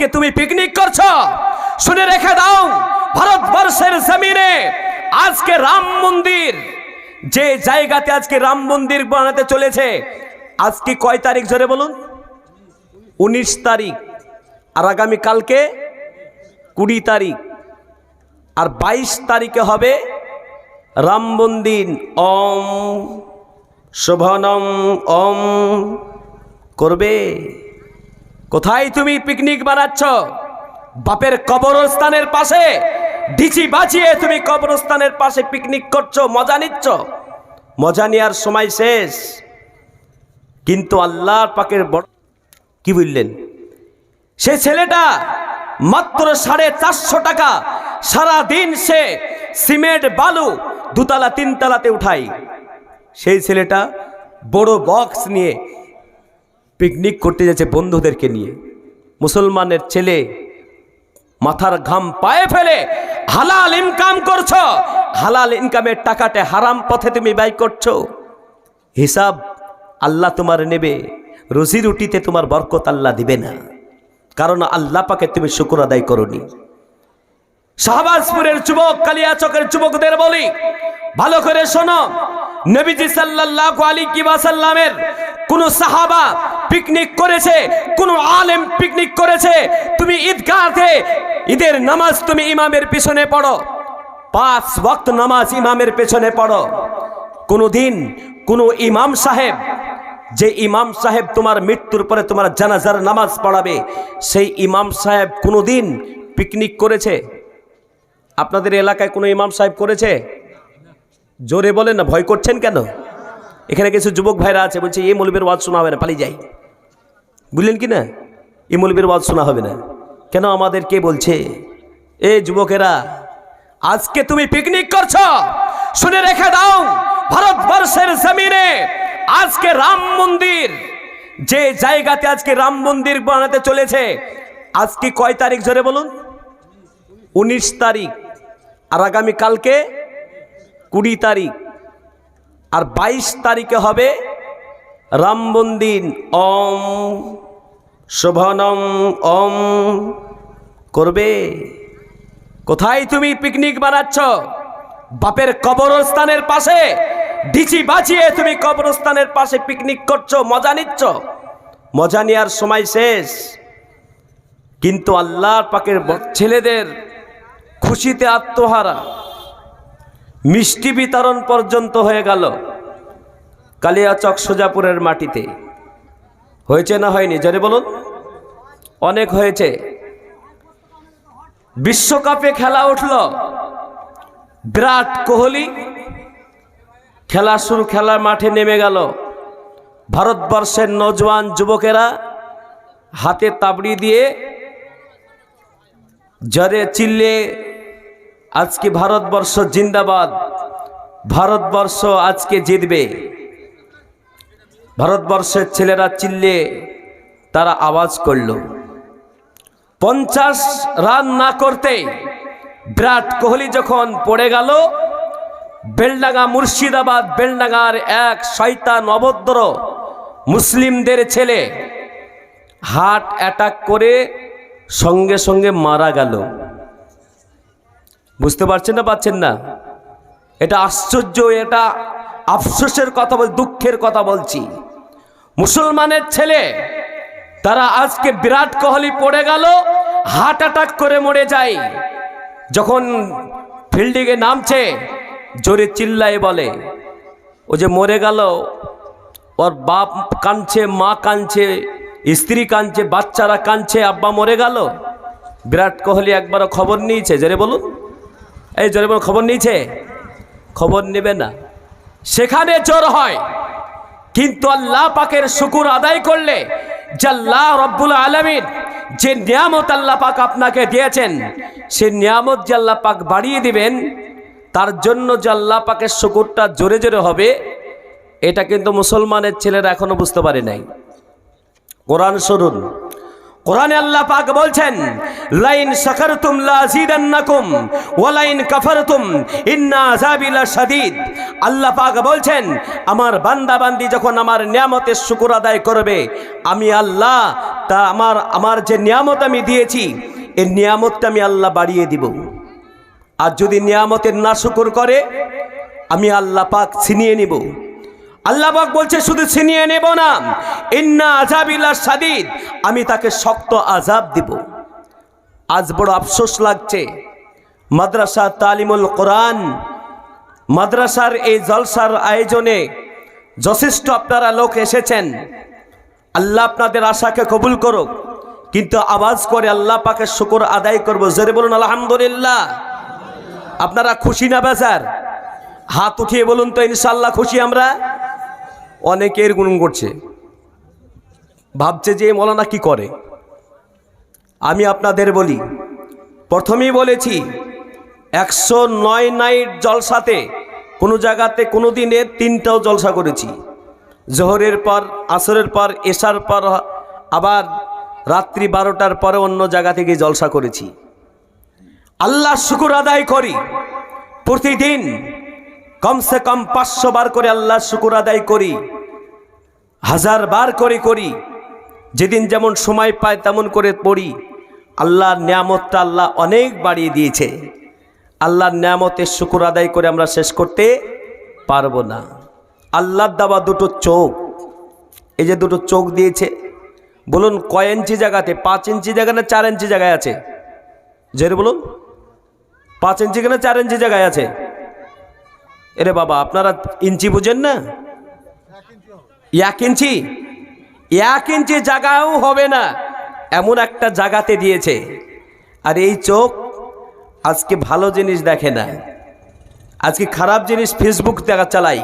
কে তুমি পিকনিক করছ? শুনে রেখে দাও, ভারতবর্ষের জমিনে আজকে রাম মন্দির, যে জায়গাতে আজকে রাম মন্দির বানাতে চলেছে আজকে কয় তারিখ ধরে বলুন? উনিশ তারিখ, আর আগামী কালকে কুড়ি তারিখ, আর বাইশ তারিখে হবে রাম মন্দির, ওম, শোভনম, ওম, করবে। কোথায় তুমি পিকনিক বানাচ্ছ? বাপের কবরস্থানের পাশে। ডিচি বাঁচিয়ে তুমি কবরস্থানের পাশে পিকনিক করছ, মজা নিচ্ছ। মজা নেওয়ার সময় শেষ। কিন্তু আল্লাহর পাকের বড় কি বললেন? সে ছেলেটা মাত্র সাড়ে চারশো টাকা সারা দিন সে সিমেন্ট, বালু দুতলা, তিনতলাতে উঠাই সেই ছেলেটা বড় বক্স নিয়ে পিকনিক করতে যাচ্ছে বন্ধুদেরকে নিয়ে। মুসলমানের ছেলে মাথার ঘাম পায়ে ফেলে, হালাল ইনকাম করছ, হালাল ইনকামের টাকাটা হারাম পথে তুমি ব্যয় করছ। হিসাব আল্লাহ তোমার নেবে, রুজি রুটিতে তোমার বরকত আল্লাহ দিবে না। কারণ আল্লাহ পাকে তুমি শুকুর আদায় করনি। শাহবাজপুরের যুবক, কালিয়াচকের যুবকদের বলি, ভালো করে শোনো, নবীজি সাল্লাল্লাহু আলাইহি ওয়াসাল্লামের কোন সাহাবা পিকনিক করেছে, কোন আলেম পিকনিক করেছে, তুমি ঈদগাহে ঈদের নামাজ তুমি ইমামের পিছনে পড়ো, পাঁচ ওয়াক্ত নামাজ ইমামের পেছনে পড়ো। কোনোদিন কোনো ইমাম সাহেব, যে ইমাম সাহেব তোমার মৃত্যুর পরে তোমার জানাজার নামাজ পড়াবে, সেই ইমাম সাহেব কোনোদিন পিকনিক করেছে? আপনাদের এলাকায় কোনো ইমাম সাহেব করেছে? জোরে বলেন না, ভয় করছেন কেন? এখানে কিছু যুবক ভাইরা আছে, বলছে, এই মৌলবীর ওয়াজ শোনা হবে না পালিয়ে যাই। বুঝলেন কি না? এই মৌলবীর ওয়াজ শোনা হবে না। কেন আমাদের কে বলছে? এ যুবকেরা, আজকে তুমি পিকনিক করছ। শুনে রেখে দাও, ভারতবর্ষের জমিনে আজকে রাম মন্দির, যে জায়গাতে আজকে রাম মন্দির বানাতে চলেছে। আজকে কয় তারিখ ধরে বলুন? উনিশ তারিখ। আর আগামী কালকে কুড়ি তারিখ। আর বাইশ তারিখে হবে রাম মন্দির। ওম। শোভনম ওম। করবে? কোথায় তুমি পিকনিক বানাচ্ছ? বাপের কবরস্থানের পাশে? ডিচি বাঁচিয়ে তুমি কবরস্থানের পাশে পিকনিক করছ, মজা নিচ্ছ? মজা নেওয়ার সময় শেষ। কিন্তু আল্লাহর পাকের ছেলেদের খুশিতে আত্মহারা। মিষ্টি বিতরণ পর্যন্ত হয়ে গেল। কালিয়াচক সোজাপুরের মাটিতে। হয়েছে না হয়নি? জোরে বলুন। অনেক হয়েছে। বিশ্বকাপে খেলা উঠল। বিরাট কোহলি খেলা শুরু, খেলার মাঠে নেমে গেল। ভারতবর্ষের নজওয়ান যুবকেরা হাতে তাবড়ি দিয়ে জরে চিল্লে, আজকে ভারতবর্ষ জিন্দাবাদ, ভারতবর্ষ আজকে জিতবে। ভারতবর্ষের ছেলেরা চিল্লে তারা আওয়াজ করল, পঞ্চাশ রান না করতে বিরাট কোহলি যখন পড়ে গেল, বেলডাঙ্গা মুর্শিদাবাদ বেলডাঙ্গার এক শয়তান অভদ্র মুসলিমদের ছেলে হার্ট অ্যাটাক করে সঙ্গে সঙ্গে মারা গেল। বুঝতে পারছেন না পাচ্ছেন না? এটা আশ্চর্য, এটা আফসোসের কথা বল, দুঃখের কথা বলছি। মুসলমানের ছেলে, তারা আজকে বিরাট কোহলি পড়ে গেল হার্ট অ্যাটাক করে মরে যায়। যখন ফিল্ডিংয়ে নামছে, জোরে চিল্লায় বলে, ও যে মরে গেল, ওর বাপ কাঁদছে, মা কাঁদছে, স্ত্রী কাঁদছে, বাচ্চারা কাঁদছে, আব্বা মরে গেল। বিরাট কোহলি একবারও খবর নিয়েছে, জোরে বলুন। এই জোরে বলুন, খবর নিয়েছে? খবর নেবে না। সেখানে জোর হয়। কিন্তু আল্লাহ পাকের শুকুর আদায় করলে জাল্লাহ রব্বুল আলমিন যে নিয়ামত আল্লাহ পাক আপনাকে দিয়েছেন, সে নিয়ামত যে আল্লাহ পাক বাড়িয়ে দিবেন, তার জন্য যে পাকের শুকুরটা জোরে জোরে হবে, এটা কিন্তু মুসলমানের ছেলেরা এখনও বুঝতে পারে নাই। কোরআন শুনুন। কোরআনে আল্লাহ পাক বলছেন, লাইন শাকারতুম লাযিদান্নাকুম ওয়া লাইন কাফারতুম ইন্না আযাবি লাশাদীদ আল্লাহ পাক বলছেন, আমার বান্দা বান্দি যখন আমার নিয়ামতের শুকর আদায় করবে, আমি আল্লাহ তা আমার আমার যে নিয়ামত আমি দিয়েছি এই নিয়ামতটা আমি আল্লাহ বাড়িয়ে দিব। আর যদি নিয়ামতের না শুকর করে, আমি আল্লাহ পাক ছিনিয়ে নিব। আল্লাহ পাক বলছে, শুধু ছিনিয়ে নেব না। ইন্না আজাবিল্লা সাদিদ আমি তাকে শক্ত আজাব দিব। আজ বড় আফসোস লাগছে। মাদ্রাসা তালিমুল কোরআন, মাদ্রাসার এই জলসার আয়োজনে যথেষ্ট আপনারা লোক এসেছেন। আল্লাহ আপনাদের আশাকে কবুল করুক, কিন্তু আওয়াজ করে আল্লাহ পাকে শুকর আদায় করব। জোরে বলুন, আলহামদুলিল্লাহ। আপনারা খুশি না, বেজার? হাত উঠিয়ে বলুন তো ইনশাল্লাহ খুশি আমরা? অনেকের গুণ করছে। ভাবছে যে মৌলানা কি করে? আমি আপনাদের বলি, প্রথমেই বলেছি, একশো নয় নাইট জলসাতে কোনো জায়গাতে কোনো দিনে তিনটাও জলসা করেছি। জোহরের পর, আসরের পর, এশার পর, আবার রাত্রি বারোটার পরে অন্য জায়গা থেকে জলসা করেছি। আল্লাহ শুকুর আদায় করি, প্রতিদিন কমসে কম পাঁচশো বার করে আল্লাহ শুকুর আদায় করি, হাজার বার করে করি, যেদিন যেমন সময় পায় তেমন করে পড়ি। আল্লাহর নিয়ামতটা আল্লাহ অনেক বাড়িয়ে দিয়েছে। আল্লাহর নিয়ামতের শুকুর আদায় করে আমরা শেষ করতে পারব না। আল্লাহর দেওয়া দুটো চোখ, এই যে দুটো চোখ দিয়েছে, বলুন কয় ইঞ্চি জায়গাতে, পাঁচ ইঞ্চি জায়গা না চার ইঞ্চি জায়গায় আছে? জেরে বলুন, পাঁচ ইঞ্চি কেনা চার ইঞ্চি জায়গায় আছে? এরে বাবা, আপনারা ইঞ্চি বুঝেন না? এক ইঞ্চি? এক ইঞ্চি জায়গাও হবে না। এমন একটা জায়গাতে দিয়েছে। আর এই চোখ আজকে ভালো জিনিস দেখে না। আজকে খারাপ জিনিস ফেসবুক দেখা চালাই।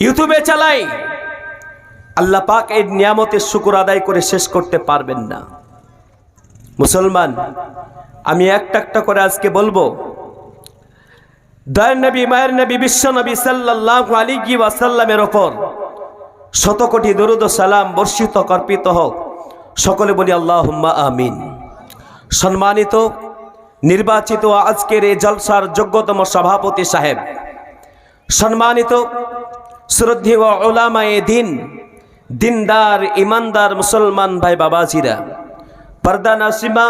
ইউটিউবে চালাই। আল্লাহ পাক এই নিয়ামতের শুকুর আদায় করে শেষ করতে পারবেন না। মুসলমান, আমি একটা একটা করে আজকে বলব দয়ার নবী, মায়ের নবী, বিশ্ব নবী সাল্লাহ আলী ওয়াসাল্লামের ওপর শত কোটি দরুদ সালাম বর্ষিত কর্পিত হোক। সকলে বলি আল্লাহ আমিন। সম্মানিত, নির্বাচিত আজকের এই জলসার যোগ্যতম সভাপতি সাহেব, সম্মানিত শ্রদ্ধেয় ওলামায়ে দিন, দিনদার, ইমানদার মুসলমান ভাই বাবাজিরা, পর্দা নাসিমা,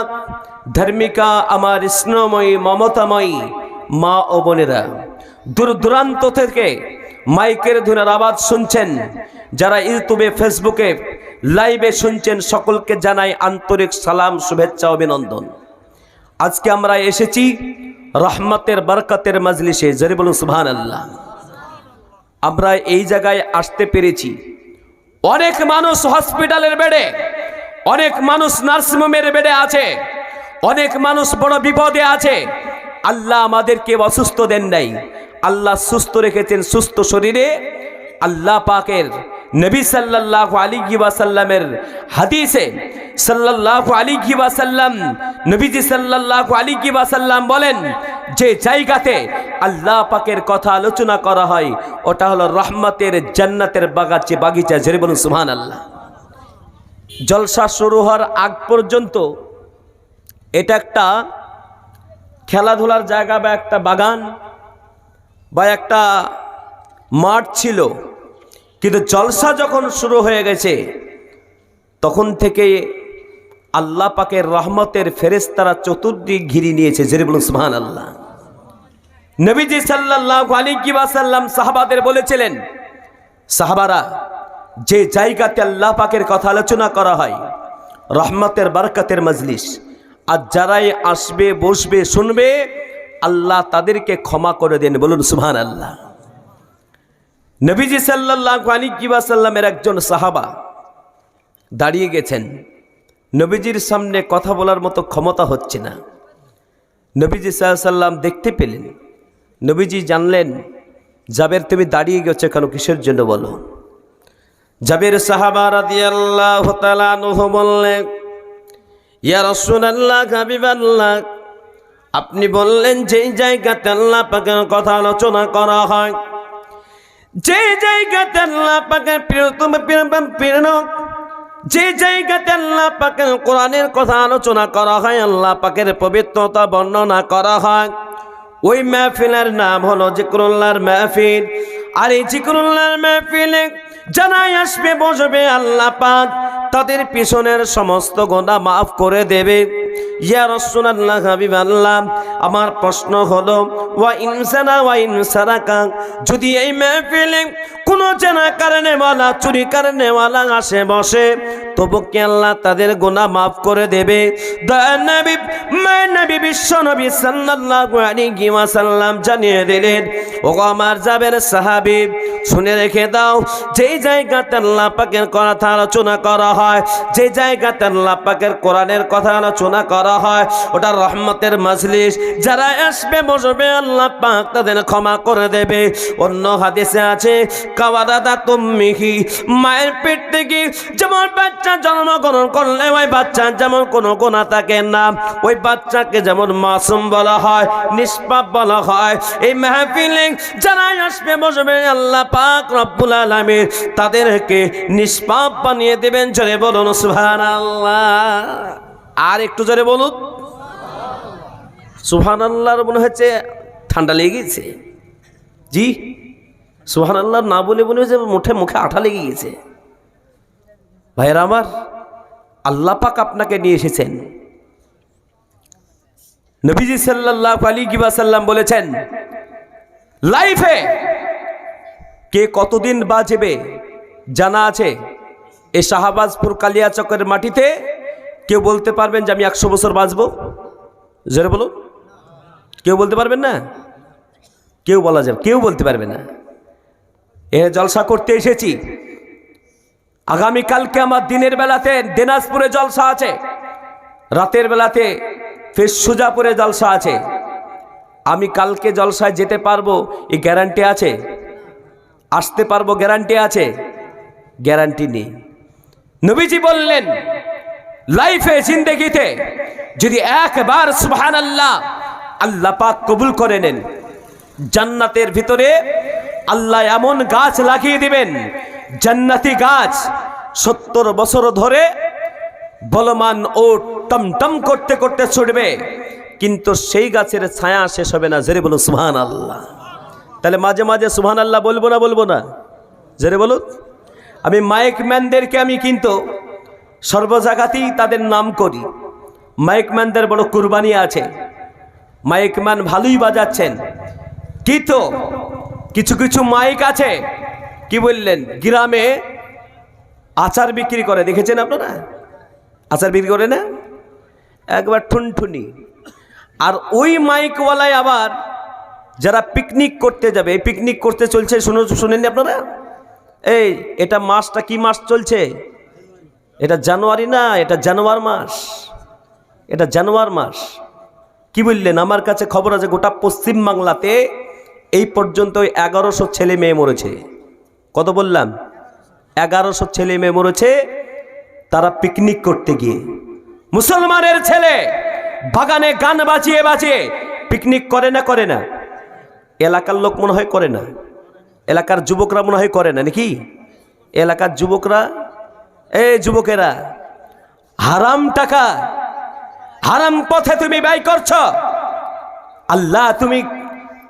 ধর্মিকা, আমার স্নেহময়ী, মমতাময়ী মা ও বোনেরা, দূর দূরান্ত থেকে মাইকের ধুনের আওয়াজ শুনছেন, যারা ইউটিউবে, ফেসবুকে লাইভে শুনছেন, সকলকে জানাই আন্তরিক সালাম, শুভেচ্ছা, অভিনন্দন। আজকে আমরা এসেছি রহমতের, বরকতের মাজলিসে, জরি বলুন সুবহান আল্লাহ আমরা এই জায়গায় আসতে পেরেছি। অনেক মানুষ হসপিটালের বেডে, অনেক মানুষ নার্সিংহোমের বেডে আছে, অনেক মানুষ বড় বিপদে আছে আল্লাহ আমাদেরকে অসুস্থ দেন নাই। আল্লাহ সুস্থ রেখেছেন সুস্থ শরীরে। আল্লাহ পাকের নবী সাল্লাহ আলী ওয়াসাল্লামের হাদিসে সাল্লাহ আলী ওয়াসাল্লাম নবীজি সাল্লাহ আলী ওয়াসাল্লাম বলেন, যে জায়গাতে আল্লাহ পাকের কথা আলোচনা করা হয়, ওটা হলো রহমতের জান্নাতের বাগাচে বাগিচা। জেরে বলুন সুহান আল্লাহ জলসা শুরু হওয়ার আগ পর্যন্ত এটা একটা খেলাধুলার জায়গা বা একটা বাগান বা একটা মাঠ ছিল। কিন্তু জলসা যখন শুরু হয়ে গেছে, তখন থেকে আল্লাহ পাকের রহমতের ফেরেস্তারা চতুর্দিক ঘিরে নিয়েছে। জেরে বলুন সুহান আল্লাহ নবীজি সাল্লাহ আলী কিবাসাল্লাম সাহাবাদের বলেছিলেন, সাহাবারা, যে জায়গাতে আল্লাহ পাকের কথা আলোচনা করা হয়, রহমতের বারকাতের মজলিস আর যারাই আসবে, বসবে, শুনবে, আল্লাহ তাদেরকে ক্ষমা করে দেন। বলুন সুহান আল্লাহ নবীজি সাল্লাহ আলী কিবাসাল্লামের একজন সাহাবা দাঁড়িয়ে গেছেন। নবীজির সামনে কথা বলার মতো ক্ষমতা হচ্ছে না। নবীজি সাল্লাম দেখতে পেলেন। নবীজি জানলেন, জাবের তুমি দাঁড়িয়ে গেছো কেন, কিসের জন্য বলো? জাবের সাহাবা রাদিয়াল্লাহু বললেন আপনি বললেন, যেই জায়গাতে আল্লাহ পাকের কথা আলোচনা করা হয় যে জায়গাতে আল্লাহ পাকের প্রিয়তম প্রেরণ যে জায়গাতে আল্লাহ পাকের কোরআনের কথা আলোচনা করা হয়, আল্লাহ পাকের পবিত্রতা বর্ণনা করা হয়, ওই মাহফিলের নাম হলো জিকরুল্লাহর মাহফিল। আর এই জিকরুল্লাহর মাহফিলে জানাই আসবে, বসবে আল্লাহ পাক। তাদের পিছনের সমস্ত গোনা মাফ করে দেবে। আমার প্রশ্ন হলো, ওয়া ইনসানা যদি এই মাহফিলে কোনো চেনা কারণে ওয়ালা চুরি কারণে ওয়ালা আসে বসে তবু কি আল্লাহ তাদের গোনা মাফ করে দেবে? জানিয়ে দিলেন ও আমার যাবের সাহাবী, শুনে রেখে দাও, যেই জায়গাতে আল্লাহ পাকের কথা আলোচনা করা হয় যে জায়গাতে আল্লাহ পাকের কোরআনের কথা আলোচনা করা হয় ওটা রহমতের মাজলিস, যারা আসবে, বসবে, আল্লাহ পাক তাদের ক্ষমা করে দেবে। অন্য হাদিসে আছে, কাওয়াদাদা তুমিহি মায়ের পেট থেকে যেমন জন্মগ্রহণ করলে ওই বাচ্চা যেমন কোনো গোনা থাকে না, ওই বাচ্চাকে যেমন মাসুম বলা হয়, নিষ্পাপ বলা হয়। এই মাহফিলে যারা আসবে, বসবে, আল্লাহ পাক রব্বুল আলামিন তাদেরকে নিষ্পাপ বানিয়ে দেবেন। জোরে বলুন, সুবহানাল্লাহ। আর একটু জোরে বলুন। সুবহানাল্লাহর মনে হচ্ছে ঠান্ডা লেগে গেছে। জি সুবহানাল্লাহ না বলে মনে হচ্ছে মুখে মুখে আঠা লেগে গেছে। ভাইয়েরা আমার, আল্লাহ পাক আপনাকে নিয়ে এসেছেন। নবীজি সাল্লাল্লাহু আলাইহি ওয়াসাল্লাম বলেছেন, লাইফে কে কতদিন বাঁচবে জানা আছে? এই শাহবাজপুর কালিয়াচকের মাটিতে কেউ বলতে পারবেন যে আমি একশো বছর বাঁচবো? জোরে বলুন। কেউ বলতে পারবেন না? কেউ বলা যাবে, কেউ বলতে পারবে না। এ জলসা করতে এসেছি। আগামীকালকে আমার দিনের বেলাতে দিনাজপুরে জলসা আছে, রাতের বেলাতে ফের সুজাপুরে জলসা আছে। আমি কালকে জলসায় যেতে পারব, এই গ্যারান্টি আছে? আসতে পারব, গ্যারান্টি আছে? গ্যারান্টি নেই। নবীজি বললেন, লাইফে, জিন্দেগিতে যদি একবার সুবহান আল্লাহ আল্লাহ পাক কবুল করে নেন, জান্নাতের ভিতরে আল্লাহ এমন গাছ লাগিয়ে দিবেন জান্নাতি গাছ। সত্তর বছর ধরে বলমান ও টমটম করতে করতে ছুটবে। কিন্তু সেই গাছের ছায়া শেষ হবে না। জেরে বলো সুহান আল্লাহ তাহলে মাঝে মাঝে সুহান আল্লাহ বলব না বলব না? জেরে বলুন। আমি মাইক ম্যানদেরকে আমি কিন্তু সর্বজাগাতেই তাদের নাম করি। মাইক ম্যানদের বড় কুরবানি আছে। মাইক ম্যান ভালোই বাজাচ্ছেন। কিন্তু কিছু কিছু মাইক আছে কি বললেন? গ্রামে আচার বিক্রি করে, দেখেছেন আপনারা? আচার বিক্রি করে না? একবার ঠুনঠুনি। আর ওই মাইকওয়ালায় আবার যারা পিকনিক করতে যাবে, এই পিকনিক করতে চলছে, শুনো, শুনেননি আপনারা? এই, এটা মাসটা কি মাস চলছে? এটা জানুয়ারি না, এটা জানুয়ার মাস। এটা জানুয়ার মাস। কি বললেন? আমার কাছে খবর আছে, গোটা পশ্চিম বাংলাতে এই পর্যন্ত এগারোশো ছেলে মেয়ে মরেছে। কত বললাম? এগারোশো ছেলে মেয়ে মরেছে, তারা পিকনিক করতে গিয়ে। মুসলমানের ছেলে বাগানে গান বাজিয়ে বাজিয়ে পিকনিক করে না করে না। এলাকার লোক মনে হয় করে না। এলাকার যুবকরা মনে হয় করে না, নাকি? এলাকার যুবকরা, এই যুবকেরা, হারাম টাকা, হারাম পথে তুমি ব্যয় করছ। আল্লাহ, তুমি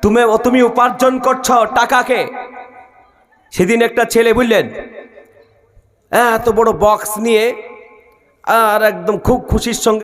তুমি তুমি উপার্জন করছ টাকাকে। সেদিন একটা ছেলে বুঝলেন? এত বড় বক্স নিয়ে আর একদম খুব খুশির সঙ্গে